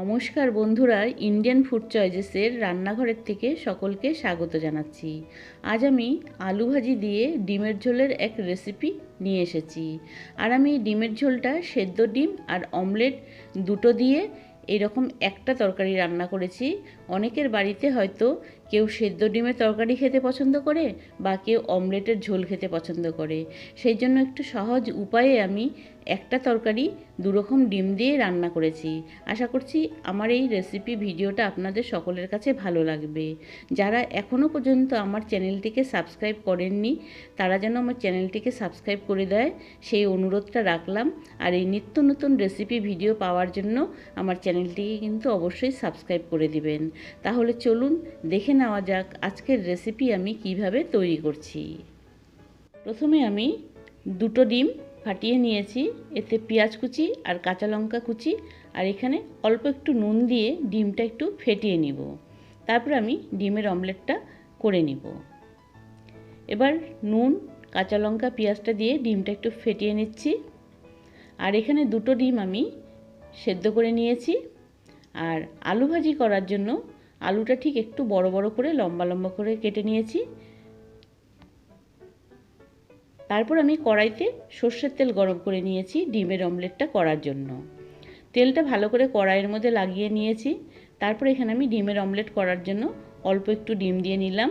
নমস্কার বন্ধুরা Indian food চয়েসেসের রান্নাঘরের থেকে সকলকে স্বাগত জানাচ্ছি। আজ আমি আলু ভাজি দিয়ে ডিমের ঝোলের এক রেসিপি নিয়ে এসেছি। আর আমি ডিমের ঝোলটা সেদ্ধ ডিম আর অমলেট দুটো দিয়ে এরকম একটা তরকারি রান্না করেছি। অনেকের বাড়িতে হয়তো কেউ সেদ্ধ ডিমের তরকারি খেতে পছন্দ করে বা কেউ অমলেটের ঝোল খেতে পছন্দ করে। সেই জন্য একটু সহজ উপায়ে আমি একটা তরকারি দুরকম ডিম দিয়ে রান্না করেছি। আশা করছি আমার এই রেসিপি ভিডিওটা আপনাদের সকলের কাছে ভালো লাগবে। যারা এখনও পর্যন্ত আমার চ্যানেলটিকে সাবস্ক্রাইব করেননি, তারা যেন আমার চ্যানেলটিকে সাবস্ক্রাইব করে দেয়। সেই অনুরোধটা রাখলাম। আর এই নিত্য নতুন রেসিপি ভিডিও পাওয়ার জন্য আমার চ্যানেলটিকে কিন্তু অবশ্যই সাবস্ক্রাইব করে দিবেন। তাহলে চলুন দেখে নেওয়া যাক আজকের রেসিপি আমি কীভাবে তৈরি করছি। প্রথমে আমি দুটো ডিম ফাটিয়ে নিয়েছি। এতে পেঁয়াজ কুচি আর কাঁচা লঙ্কা কুচি আর এখানে অল্প একটু নুন দিয়ে ডিমটা একটু ফেটিয়ে নিব। তারপর আমি ডিমের অমলেটটা করে নিব। এবার নুন, কাঁচা লঙ্কা, পেঁয়াজটা দিয়ে ডিমটা একটু ফেটিয়ে নিচ্ছি। আর এখানে দুটো ডিম আমি সেদ্ধ করে নিয়েছি। আর আলু ভাজি করার জন্য আলুটা ঠিক একটু বড় বড় করে লম্বা লম্বা করে কেটে নিয়েছি। তারপর আমি কড়াইতে সর্ষের তেল গরম করে নিয়েছি ডিমের অমলেটটা করার জন্য। তেলটা ভালো করে কড়াইয়ের মধ্যে লাগিয়ে নিয়েছি। তারপর এখানে আমি ডিমের অমলেট করার জন্য অল্প একটু ডিম দিয়ে নিলাম।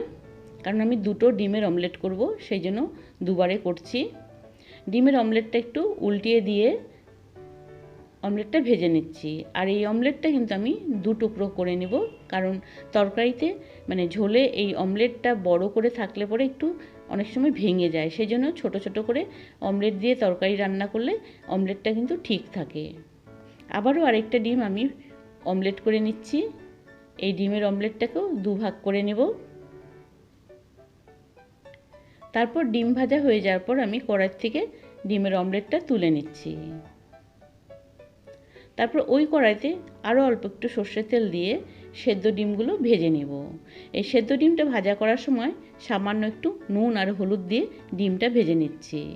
কারণ আমি দুটো ডিমের অমলেট করব, সেই জন্য দুবারে করছি। ডিমের অমলেটটা একটু উল্টিয়ে দিয়ে অমলেটটা ভেজে নিচ্ছি। আর এই অমলেটটা কিন্তু আমি দু টুকরো করে নেব। কারণ তরকারিতে মানে ঝোলে এই অমলেটটা বড় করে থাকলে পরে একটু অনেক সময় ভেঙে যায়। সেই জন্য ছোটো ছোটো করে অমলেট দিয়ে তরকারি রান্না করলে অমলেটটা কিন্তু ঠিক থাকে। আবারও আরেকটা ডিম আমি অমলেট করে নিচ্ছি। এই ডিমের অমলেটটাকেও দুভাগ করে নেব। তারপর ডিম ভাজা হয়ে যাওয়ার পর আমি কড়াই থেকে ডিমের অমলেটটা তুলে নিচ্ছি। তারপর ওই কড়াইতে আরও অল্প একটু সর্ষের তেল দিয়ে সেদ্ধ ডিমগুলো ভেজে নেব। এই সেদ্ধ ডিমটা ভাজা করার সময় সামান্য একটু নুন আর হলুদ দিয়ে ডিমটা ভেজে নিচ্ছি।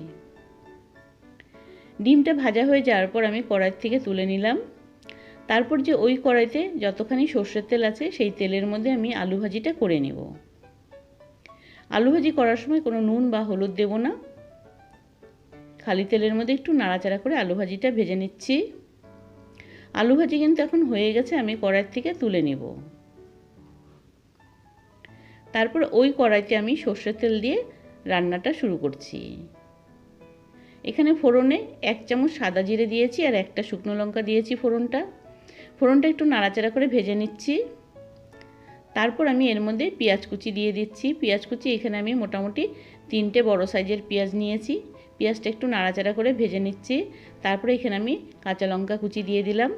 ডিমটা ভাজা হয়ে যাওয়ার পর আমি কড়াই থেকে তুলে নিলাম। তারপর যে ওই কড়াইতে যতখানি সর্ষের তেল আছে সেই তেলের মধ্যে আমি আলু ভাজিটা করে নেব। আলু ভাজি করার সময় কোনো নুন বা হলুদ দেব না। খালি তেলের মধ্যে একটু নাড়াচাড়া করে আলু ভাজিটা ভেজে নিচ্ছি। আলু ভাজি কিন্তু এখন হয়ে গেছে, আমি কড়াই থেকে তুলে নেব। তারপর ওই কড়াইতে আমি সর্ষের তেল দিয়ে রান্নাটা শুরু করছি। এখানে ফোড়নে এক চামচ সাদা জিরে দিয়েছি আর একটা শুকনো লঙ্কা দিয়েছি ফোড়নটা। ফোড়নটা একটু নাড়াচাড়া করে ভেজে নিচ্ছি। তারপর আমি এর মধ্যে পেঁয়াজ কুচি দিয়ে দিচ্ছি। পেঁয়াজ কুচি এখানে আমি মোটামুটি তিনটে বড় সাইজের পেঁয়াজ নিয়েছি। পেঁয়াজটা একটু নাড়াচাড়া করে ভেজে নিচ্ছি। তারপরে এখানে আমি কাঁচা লঙ্কা কুচি দিয়ে দিলাম।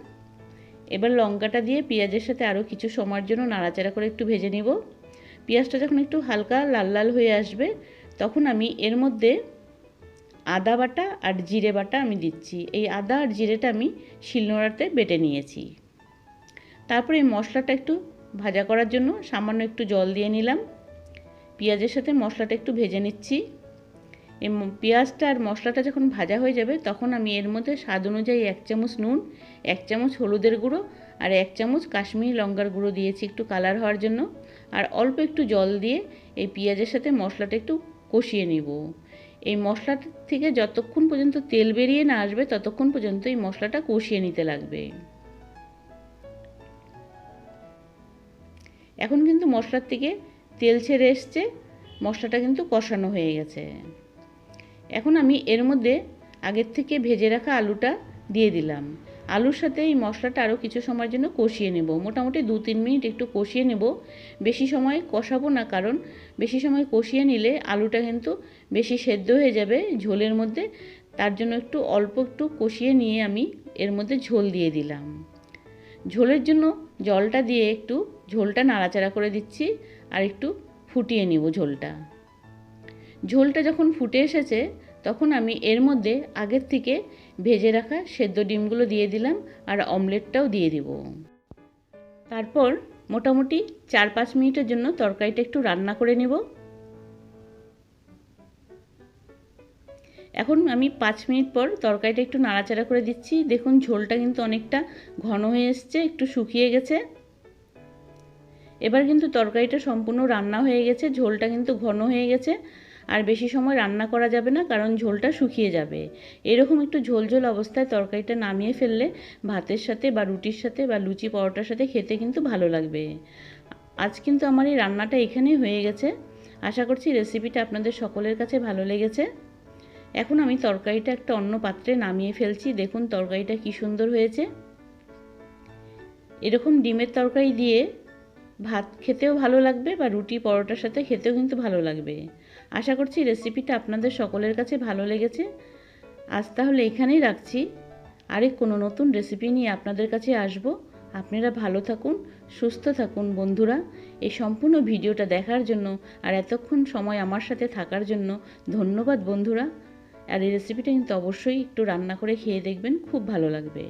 এবার লঙ্কাটা দিয়ে পেঁয়াজের সাথে আরও কিছু সময়ের জন্য নাড়াচাড়া করে একটু ভেজে নিব। পেঁয়াজটা যখন একটু হালকা লাল লাল হয়ে আসবে, তখন আমি এর মধ্যে আদা বাটা আর জিরে বাটা আমি দিচ্ছি। এই আদা আর জিরেটা আমি শিলনোড়াতে বেটে নিয়েছি। তারপরে এই মশলাটা একটু ভাজা করার জন্য সামান্য একটু জল দিয়ে নিলাম। পেঁয়াজের সাথে মশলাটা একটু ভেজে নিচ্ছি। এই পেঁয়াজটা আর মশলাটা যখন ভাজা হয়ে যাবে, তখন আমি এর মধ্যে স্বাদ অনুযায়ী এক চামচ নুন, এক চামচ হলুদের গুঁড়ো আর এক চামচ কাশ্মীরি লঙ্কার গুঁড়ো দিয়েছি একটু কালার হওয়ার জন্য। আর অল্প একটু জল দিয়ে এই পেঁয়াজের সাথে মশলাটা একটু কষিয়ে নিব। এই মশলাটা থেকে যতক্ষণ পর্যন্ত তেল বেরিয়ে না আসবে, ততক্ষণ পর্যন্ত এই মশলাটা কষিয়ে নিতে লাগবে। এখন কিন্তু মশলার থেকে তেল ছেড়ে এসছে, মশলাটা কিন্তু কষানো হয়ে গেছে। এখন আমি এর মধ্যে আগের থেকে ভেজে রাখা আলুটা দিয়ে দিলাম। আলুর সাথে এই মশলাটা আরও কিছু সময়ের জন্য কষিয়ে নেব। মোটামুটি দু তিন মিনিট একটু কষিয়ে নেব। বেশি সময় কষাবো না, কারণ বেশি সময় কষিয়ে নিলে আলুটা কিন্তু বেশি সেদ্ধ হয়ে যাবে ঝোলের মধ্যে। তার জন্য একটু অল্প একটু কষিয়ে নিয়ে আমি এর মধ্যে ঝোল দিয়ে দিলাম। ঝোলের জন্য জলটা দিয়ে একটু ঝোলটা নাড়াচাড়া করে দিচ্ছি আর একটু ফুটিয়ে নিব ঝোলটা। ঝোলটা যখন ফুটে এসেছে, তখন আমি এর মধ্যে আগের থেকে ভেজে রাখা সেদ্ধ ডিমগুলো দিয়ে দিলাম আর অমলেটটাও দিয়ে দিব। তারপর মোটামুটি চার পাঁচ মিনিটের জন্য তরকারিটা একটু রান্না করে নেব। এখন আমি পাঁচ মিনিট পর তরকারিটা একটু নাড়াচাড়া করে দিচ্ছি। দেখুন, ঝোলটা কিন্তু অনেকটা ঘন হয়ে এসছে, একটু শুকিয়ে গেছে। এবার কিন্তু তরকারিটা সম্পূর্ণ রান্না হয়ে গেছে, ঝোলটা কিন্তু ঘন হয়ে গেছে। আর বেশি সময় রান্না করা যাবে না, কারণ ঝোলটা শুকিয়ে যাবে। এরকম একটু ঝোল ঝোল অবস্থায় তরকারিটা নামিয়ে ফেললে ভাতের সাথে বা রুটির সাথে বা লুচি পরোটার সাথে খেতে কিন্তু ভালো লাগবে। আজ কিন্তু আমার এই রান্নাটা এখানেই হয়ে গেছে। আশা করছি রেসিপিটা আপনাদের সকলের কাছে ভালো লেগেছে। এখন আমি তরকারিটা একটা অন্য পাত্রে নামিয়ে ফেলছি। দেখুন তরকারিটা কি সুন্দর হয়েছে। এরকম ডিমের তরকারি দিয়ে ভাত খেতেও ভালো লাগবে বা রুটি পরোটার সাথে খেতেও কিন্তু ভালো লাগবে। আশা করছি রেসিপিটা আপনাদের সকলের কাছে ভালো লেগেছে। আজ তাহলে এখানেই রাখছি। আরেক কোনো নতুন রেসিপি নিয়ে আপনাদের কাছে আসব। আপনারা ভালো থাকুন, সুস্থ থাকুন বন্ধুরা। এই সম্পূর্ণ ভিডিওটা দেখার জন্য আর এতক্ষণ সময় আমার সাথে থাকার জন্য ধন্যবাদ বন্ধুরা। আর এই রেসিপিটা কিন্তু অবশ্যই একটু রান্না করে খেয়ে দেখবেন, খুব ভালো লাগবে।